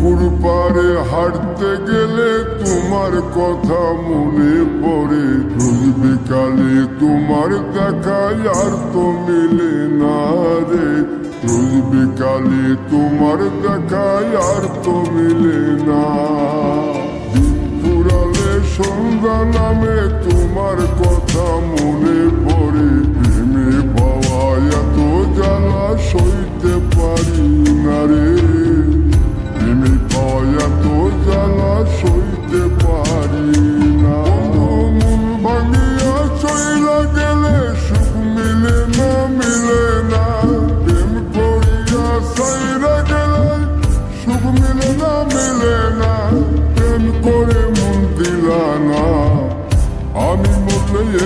পুকুর পাড়ে হাঁটতে গেলে তোমার কথা মনে পড়ে। রোজ বিকালে তোমার দেখায় আর তো মিলে না রে। রোজ বিকালে তোমার দেখায় আর তো মিলে না। ফুরালে সন্ধ্যা নামে তোমার কথা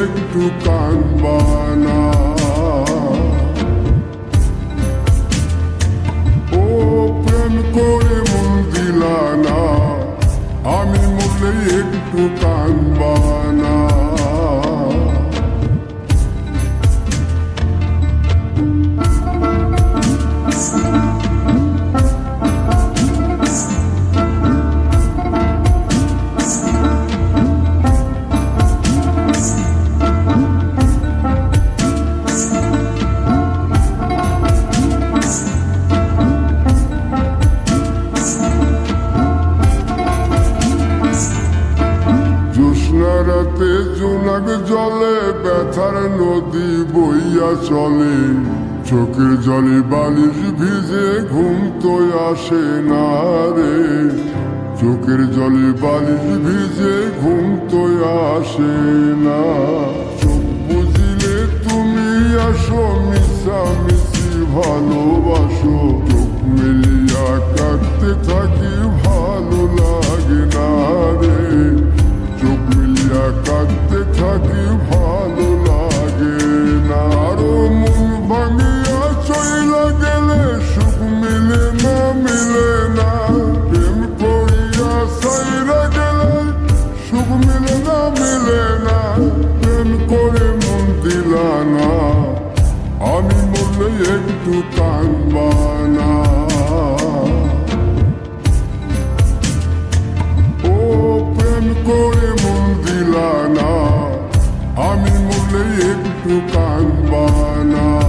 একটু কানবানা ও প্রেম করে মন দিলানা আমি মরলে একটু কানবানা রাতে জোনাক জলে ব্যথার নদী বইয়া চলে। চোখের জলে বালিশ ভিজে ঘুম তো আসে না রে। চোখের জলে বালিশ ভিজে ঘুম তো আসে না। চোখ বুঝিলে তুমি আসো মিশা মিশি ভালোবাসো। চোখ মিলিয়া কাটতে থাকি একটু কানবানা ও প্রেম করে মন দিলানা আমি মনে একটু কানবানা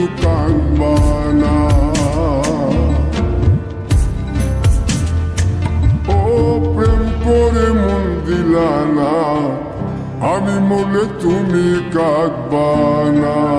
একটু কানবানা ও প্রেম করে আমি মনে তুমি কাঁদবানা।